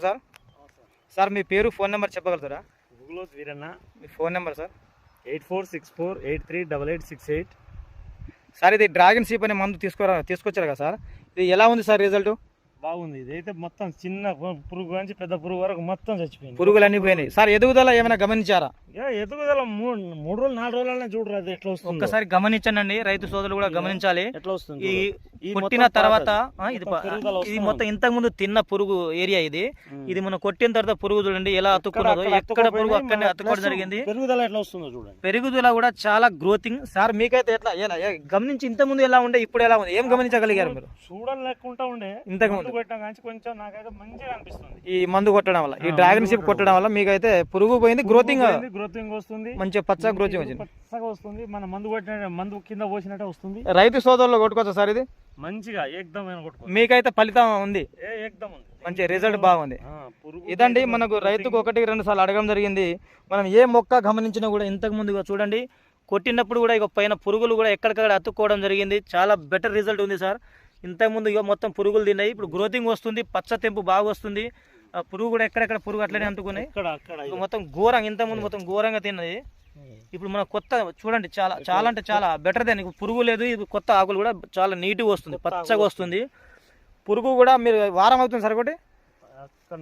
నమస్కారం sir. Sir మీ పేరు phone number చెప్పగలుగుతారా? గూగులోస్ వీరన్న. మీ phone number sir. Eight four six four eight three double eight six eight. Sir ఇది dragon సీప్ అనే మందు తీసుకోరా తీసుకొచ్చారు కదా సార్. ఇది ఎలా ఉంది సార్ రిజల్ట్? బాగుంది. ఇదైతే మొత్తం చిన్న పురుగు నుంచి పెద్ద పురుగు వరకు మొత్తం చచ్చిపోయింది. పురుగులు అన్ని పోయినాయి. సార్ ఎదుగుదల ఏమైనా గమనించారా? ఎదుగుదల మూడు మూడు రోజులు నాలుగు రోజులనే చూడరు అది ఎట్లా వస్తుంది. ఒక్కసారి గమనించండి రైతు సోదరులు కూడా గమనించాలి. ఎట్లా వస్తుంది. ఈ కొట్టిన తర్వాత ఇది మొత్తం ఇది ఇంతకు ముందు తిన్న పురుగు ఏరియా ఇది. ఇది మనం కొట్టిన తర్వాత పురుగు చూడండి ఎలా అతుక్కున్నదో ఎక్కడ పురుగు అక్కడనే అతుక్కోవడం జరిగింది. పెరుగుదల ఎట్లా వస్తుందో చూడండి. పెరుగుదల కూడా చాలా గ్రోతింగ్. సార్ మీకైతే ఎట్లా ఎలా గమనించి ఇంత ముందు ఎలా ఉండే ఇప్పుడు ఎలా ఉంది? ఏం గమనించగలిగారు మీరు? చూడని లేకుండా ఉండే. ఇంతకు ముందు కాంచి నాకైతే మంచిగా అనిపిస్తుంది. ఈ మందు కొట్టడం వల్ల ఈ డ్రాగన్ షిప్ కొట్టడం వల్ల. మీకైతే పురుగు పోయింది గ్రోతింగ్ గ్రోతింగ్ వస్తుంది. మంచిగా పచ్చ గ్రోతింగ్ వచ్చింది. పచ్చగా వస్తుంది. మన మందు కొట్టిన మందు కింద పోసినట్టే వస్తుంది. రైతు సోదరులు కొట్టుకోవచ్చా సార్ ఇది? మంచిగా ఏకదం అయిన కొట్టుకో మీకైతే ఫలితం ఉంది. ఏ ఏకదం ఉంది. మంచి రిజల్ట్ బాగుంది. ఇదండి మనకు రైతుకు ఒకటి రెండు సార్లు అడగడం జరిగింది. మనం ఏ మొక్క గమనించినా కూడా ఇంతకు ముందుగా చూడండి కొట్టినప్పుడు కూడా ఇక పైన పురుగులు కూడా ఎక్కడికక్కడ అతుక్కోవడం జరిగింది. చాలా బెటర్ రిజల్ట్ ఉంది సార్. ఇంతకుముందు ఇక మొత్తం పురుగులు తిన్నాయి. ఇప్పుడు గ్రోతింగ్ వస్తుంది పచ్చ తెంపు బాగా వస్తుంది. ఆ పురుగు కూడా ఎక్కడెక్కడ పురుగు అట్లనే అంటుకున్నాయి. మొత్తం ఘోరంగా ఇంతకుముందు మొత్తం ఘోరంగా తిన్నది. ఇప్పుడు మన కొత్త చూడండి చాలా చాలా అంటే చాలా బెటర్ దాని పురుగు లేదు ఇది కొత్త ఆకులు కూడా చాలా నీట్గా వస్తుంది పచ్చగా వస్తుంది. పురుగు కూడా మీరు వారం అవుతుంది సార్ ఒకటి?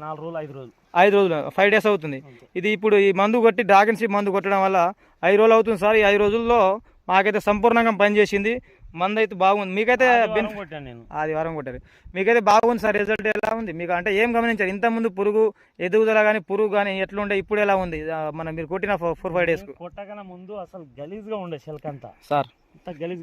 నాలుగు రోజులు ఐదు రోజులు. ఐదు రోజులు ఫైవ్ డేస్ అవుతుంది. ఇది ఇప్పుడు ఈ మందు కొట్టి డ్రాగన్ షిప్ మందు కొట్టడం వల్ల ఐదు రోజులు అవుతుంది సార్. ఈ ఐదు రోజుల్లో మాకైతే సంపూర్ణంగా పనిచేసింది. మందు అయితే బాగుంది. మీకైతే ఆదివారం బెనిఫిట్ కొట్టాను నేను. ఆదివారం కొట్టారు. మీకైతే బాగుంది సార్ రిజల్ట్ ఎలా ఉంది? మీకు అంటే ఏం గమనించారు? ఇంత ముందు పురుగు ఎదుగుదల కానీ పురుగు కానీ ఎట్లుండే ఇప్పుడు ఎలా ఉంది? మన మీరు కొట్టిన ఫోర్ ఫైవ్ డేస్కు కొట్టకన ముందు అసలు గలీజ్గా ఉండే అంతా. సార్. అంత గలీజ్